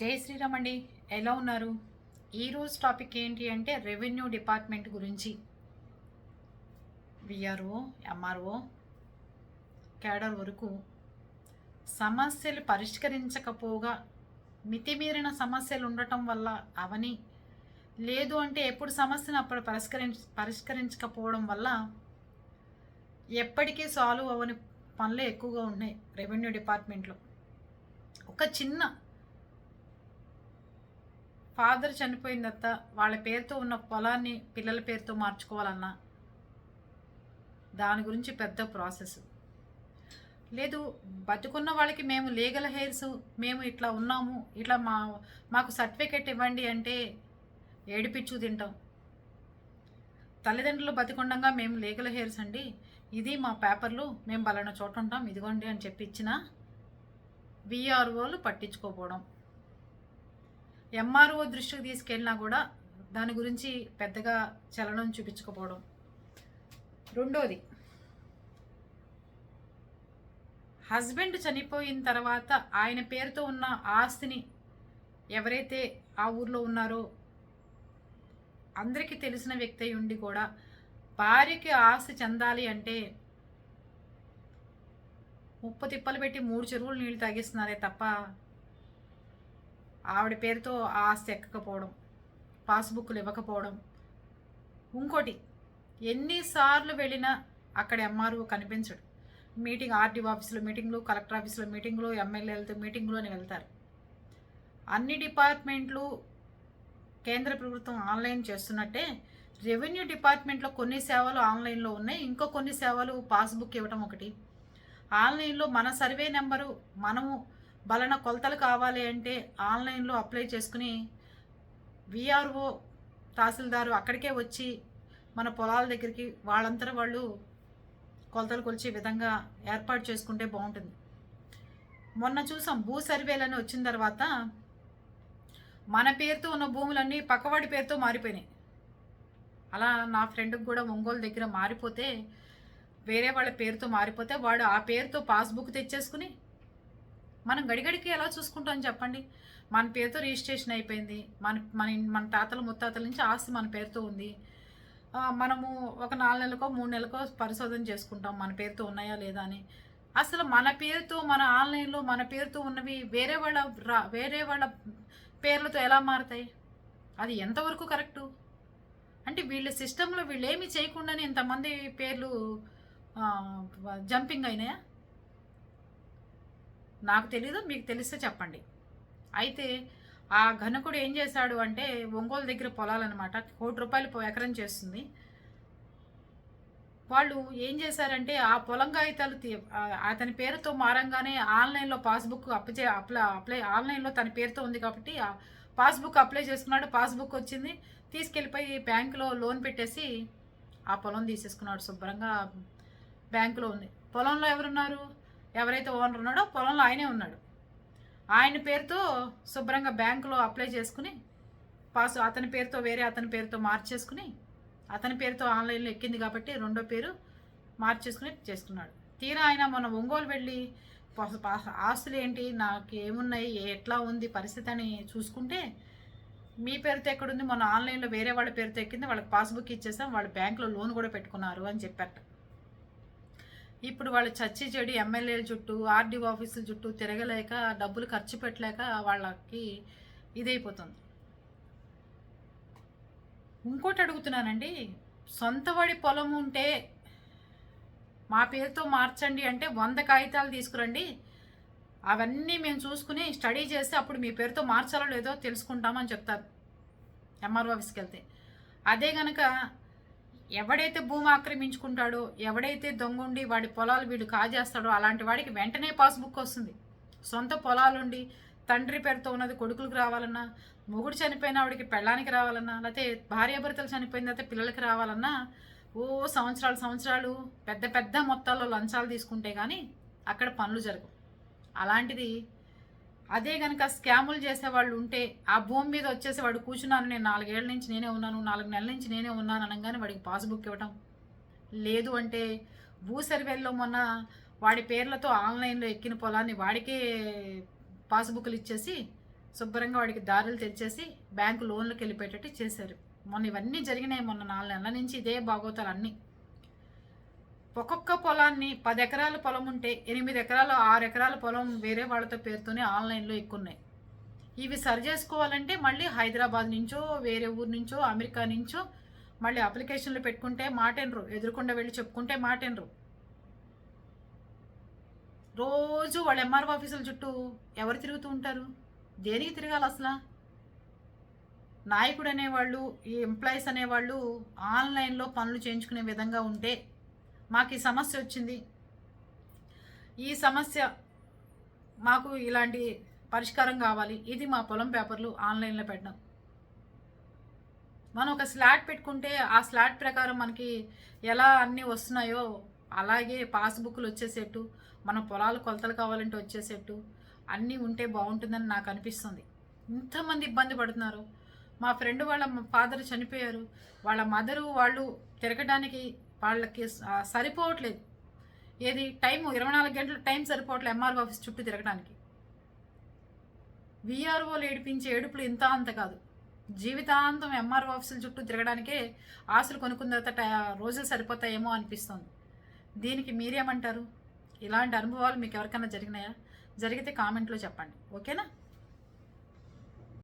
జై శ్రీరామ్ అండి. ఎలా ఉన్నారు? ఈరోజు టాపిక్ ఏంటి అంటే రెవెన్యూ డిపార్ట్మెంట్ గురించి. విఆర్ఓ ఎంఆర్ఓ క్యాడర్ వరకు సమస్యలు పరిష్కరించకపోగా మితిమీరిన సమస్యలు ఉండటం వల్ల అవని లేదు అంటే ఎప్పుడు సమస్యను అప్పుడు పరిష్కరించ పరిష్కరించకపోవడం వల్ల ఎప్పటికీ సాల్వ్ అవని పనులే ఎక్కువగా ఉన్నాయి రెవెన్యూ డిపార్ట్మెంట్లో. ఒక చిన్న ఫాదర్ చనిపోయిందత్త వాళ్ళ పేరుతో ఉన్న పొలాన్ని పిల్లల పేరుతో మార్చుకోవాలన్నా దాని గురించి పెద్ద ప్రాసెస్. లేదు బతుకున్న వాళ్ళకి మేము లీగల్ హెయిర్స్ మేము ఇట్లా ఉన్నాము ఇట్లా మా మాకు సర్టిఫికెట్ ఇవ్వండి అంటే ఏడిపిచ్చు తింటాం. తల్లిదండ్రులు బతికుండగా మేము లీగల్ హెయిర్స్ అండి. ఇది మా పేపర్లు మేము బలన చోట ఉంటాం ఇదిగోండి అని చెప్పి ఇచ్చిన విఆర్ఓలు పట్టించుకోపోవడం. ఎంఆర్ఓ దృష్టికి తీసుకెళ్ళినా కూడా దాని గురించి పెద్దగా చలనం చూపించకపోవడం. రెండోది హస్బెండ్ చనిపోయిన తర్వాత ఆయన పేరుతో ఉన్న ఆస్తిని ఎవరైతే ఆ ఊర్లో ఉన్నారో అందరికీ తెలిసిన వ్యక్తి అయి ఉండి కూడా భార్యకి ఆస్తి చెందాలి అంటే ముప్పు తిప్పలు పెట్టి మూడు చెరువులు నీళ్ళు తాగిస్తున్నారే తప్ప ఆవిడ పేరుతో ఆ ఆస్తి ఎక్కకపోవడం పాస్బుక్లు ఇవ్వకపోవడం. ఇంకోటి ఎన్నిసార్లు వెళ్ళినా అక్కడ ఎంఆర్ఓ కనిపించడు. మీటింగ్ ఆర్డీఓ ఆఫీసులో మీటింగ్లు కలెక్టర్ ఆఫీసులో మీటింగ్లు ఎమ్మెల్యేలతో మీటింగ్లు అని వెళ్తారు. అన్ని డిపార్ట్మెంట్లు కేంద్ర ప్రభుత్వం ఆన్లైన్ చేస్తున్నట్టే రెవెన్యూ డిపార్ట్మెంట్లో కొన్ని సేవలు ఆన్లైన్లో ఉన్నాయి. ఇంకో కొన్ని సేవలు పాస్బుక్ ఇవ్వడం ఒకటి. ఆన్లైన్లో మన సర్వే నెంబరు మనము బలన కొలతలు కావాలి అంటే ఆన్లైన్లో అప్లై చేసుకుని విఆర్ఓ తహసీల్దారు అక్కడికే వచ్చి మన పొలాల దగ్గరికి వాళ్ళంతా వాళ్ళు కొలతలు కొలిచే విధంగా ఏర్పాటు చేసుకుంటే బాగుంటుంది. మొన్న చూసాం భూ సర్వేలని వచ్చిన తర్వాత మన పేరుతో ఉన్న భూములన్నీ పక్కవాడి పేరుతో మారిపోయినాయి. అలా నా ఫ్రెండ్కి కూడా ఒంగోలు దగ్గర మారిపోతే వేరే వాళ్ళ పేరుతో మారిపోతే వాడు ఆ పేరుతో పాస్బుక్ తెచ్చేసుకుని మనం గడిగడికి ఎలా చూసుకుంటాం చెప్పండి? మన పేరుతో రిజిస్ట్రేషన్ అయిపోయింది. మన మన మన తాతల ముత్తాతల నుంచి ఆస్తి మన పేరుతో ఉంది. మనము ఒక నాలుగు నెలలకో మూడు నెలలకో పరిశోధన చేసుకుంటాం. మన పేరుతో ఉన్నాయా లేదా అని. అసలు మన పేరుతో మన ఆన్లైన్లో మన పేరుతో ఉన్నవి వేరే వాళ్ళ రా వేరే వాళ్ళ పేర్లతో ఎలా మారుతాయి? అది ఎంతవరకు కరెక్టు? అంటే వీళ్ళ సిస్టంలో వీళ్ళు ఏమి చేయకుండానే ఇంతమంది పేర్లు జంపింగ్ అయినాయా? నాకు తెలీదు మీకు తెలిస్తే చెప్పండి. అయితే ఆ ఘనకుడు ఏం చేశాడు అంటే ఒంగోలు దగ్గర పొలాలన్నమాట కోటి రూపాయలు ఎకరం చేస్తుంది. వాళ్ళు ఏం చేశారంటే ఆ పొలం కాగితాలు అతని పేరుతో మారంగానే ఆన్లైన్లో పాస్బుక్ అప్లై అప్లై అప్లై ఆన్లైన్లో తన పేరుతో ఉంది కాబట్టి ఆ పాస్బుక్ అప్లై చేసుకున్నాడు పాస్బుక్ వచ్చింది. తీసుకెళ్ళిపోయి బ్యాంకులో లోన్ పెట్టేసి ఆ పొలం తీసేసుకున్నాడు శుభ్రంగా బ్యాంకులో ఉంది. పొలంలో ఎవరున్నారు? ఎవరైతే ఓనర్ ఉన్నాడో పొలంలో ఆయనే ఉన్నాడు. ఆయన పేరుతో శుభ్రంగా బ్యాంకులో అప్లై చేసుకుని పాస్ అతని పేరుతో వేరే అతని పేరుతో మార్చేసుకుని అతని పేరుతో ఆన్లైన్లో ఎక్కింది కాబట్టి రెండో పేరు మార్చేసుకుని చేసుకున్నాడు తీరా ఆయన మొన్న ఒంగోలు వెళ్ళి ఆస్తులు ఏంటి నాకు ఏమున్నాయి ఎట్లా ఉంది పరిస్థితి అని చూసుకుంటే మీ పేరుతో ఎక్కడుంది? మొన్న ఆన్లైన్లో వేరే వాళ్ళ పేరుతో ఎక్కింది వాళ్ళకి పాస్బుక్ ఇచ్చేసాం వాళ్ళు బ్యాంకులో లోన్ కూడా పెట్టుకున్నారు అని చెప్పారట. ఇప్పుడు వాళ్ళు చచ్చి చెడు ఎమ్మెల్యేల చుట్టూ ఆర్డీఓ ఆఫీసుల చుట్టూ తిరగలేక డబ్బులు ఖర్చు పెట్టలేక వాళ్ళకి ఇదైపోతుంది. ఇంకోటి అడుగుతున్నానండి సొంతవాడి పొలం ఉంటే మా పేరుతో మార్చండి అంటే వంద కాగితాలు తీసుకురండి. అవన్నీ మేము చూసుకుని స్టడీ చేస్తే అప్పుడు మీ పేరుతో మార్చాలో లేదో తెలుసుకుంటామని చెప్తారు. ఎంఆర్ఓ ఆఫీస్కి వెళ్తే. అదే కనుక ఎవడైతే భూమి ఆక్రమించుకుంటాడో ఎవడైతే దొంగుండి వాడి పొలాలు వీడు కాజేస్తాడో అలాంటి వాడికి వెంటనే పాస్బుక్ వస్తుంది. సొంత పొలాలుండి తండ్రి పేరుతో ఉన్నది కొడుకులకు రావాలన్నా మొగుడు చనిపోయిన ఆవిడకి పెళ్ళానికి రావాలన్నా లేకపోతే భార్యాభర్తలు చనిపోయిన తర్వాత పిల్లలకి రావాలన్నా ఓ సంవత్సరాలు సంవత్సరాలు పెద్ద పెద్ద మొత్తాల్లో లంచాలు తీసుకుంటే కానీ అక్కడ పనులు జరగవు. అలాంటిది అదే కనుక స్కాములు చేసే వాళ్ళు ఉంటే ఆ భూమి మీద వచ్చేసి వాడు కూర్చున్నాను నేను నాలుగేళ్ళ నుంచి నేనే ఉన్నాను నాలుగు నెలల నుంచి నేనే ఉన్నాను అనగానే వాడికి పాస్బుక్ ఇవ్వటం. లేదు అంటే భూ సర్వేల్లో మొన్న వాడి పేర్లతో ఆన్లైన్లో ఎక్కిన పొలాన్ని వాడికే పాస్బుక్లు ఇచ్చేసి శుభ్రంగా వాడికి దారులు తెచ్చేసి బ్యాంకు లోన్లకు వెళ్ళిపోయేటట్టు చేశారు. మొన్న ఇవన్నీ జరిగినాయి మొన్న నాలుగు నెలల నుంచి ఇదే బాగోతాలు అన్నీ ఒక్కొక్క పొలాన్ని పది ఎకరాల పొలం ఉంటే ఎనిమిది ఎకరాలు ఆరు ఎకరాల పొలం వేరే వాళ్ళతో పేరుతోనే ఆన్లైన్లో ఎక్కున్నాయి ఇవి సరి చేసుకోవాలంటే మళ్ళీ హైదరాబాద్ నుంచో వేరే ఊరు నుంచో అమెరికా నుంచో మళ్ళీ అప్లికేషన్లు పెట్టుకుంటే మాటేనరు. ఎదురుకుండా వెళ్ళి చెప్పుకుంటే మాటేనరు. రోజు వాళ్ళ ఎంఆర్ఓ ఆఫీసుల చుట్టూ ఎవరు తిరుగుతూ ఉంటారు? దేనికి తిరగాలి అసలు? నాయకుడు అనేవాళ్ళు ఈ ఎంప్లాయీస్ అనేవాళ్ళు ఆన్లైన్లో పనులు చేయించుకునే విధంగా ఉంటే మాకు ఈ సమస్య వచ్చింది. ఈ సమస్య మాకు ఇలాంటి పరిష్కారం కావాలి. ఇది మా పొలం పేపర్లు ఆన్లైన్లో పెట్టడం. మనం ఒక స్లాట్ పెట్టుకుంటే ఆ స్లాట్ ప్రకారం మనకి ఎలా అన్నీ వస్తున్నాయో అలాగే పాస్బుక్లు వచ్చేసేట్టు మన పొలాలు కొలతలు కావాలంటే వచ్చేసేట్టు అన్నీ ఉంటే బాగుంటుందని నాకు అనిపిస్తుంది. ఇంతమంది ఇబ్బంది పడుతున్నారు. మా ఫ్రెండ్ వాళ్ళ ఫాదర్ చనిపోయారు. వాళ్ళ మదరు వాళ్ళు తిరగడానికి వాళ్ళకి సరిపోవట్లేదు. ఏది టైం ఇరవై నాలుగు గంటలు టైం సరిపోవట్లేదు ఎంఆర్ఓ ఆఫీస్ చుట్టూ తిరగడానికి. విఆర్ఓలు ఏడిపించే ఏడుపులు ఇంత అంత కాదు. జీవితాంతం ఎంఆర్ఓ ఆఫీసుల చుట్టూ తిరగడానికే ఆశలు కొనుక్కున్న తర్వాత రోజులు సరిపోతాయేమో అనిపిస్తుంది. దీనికి మీరేమంటారు? ఇలాంటి అనుభవాలు మీకు ఎవరికైనా జరిగినాయా? జరిగితే కామెంట్లో చెప్పండి. ఓకేనా?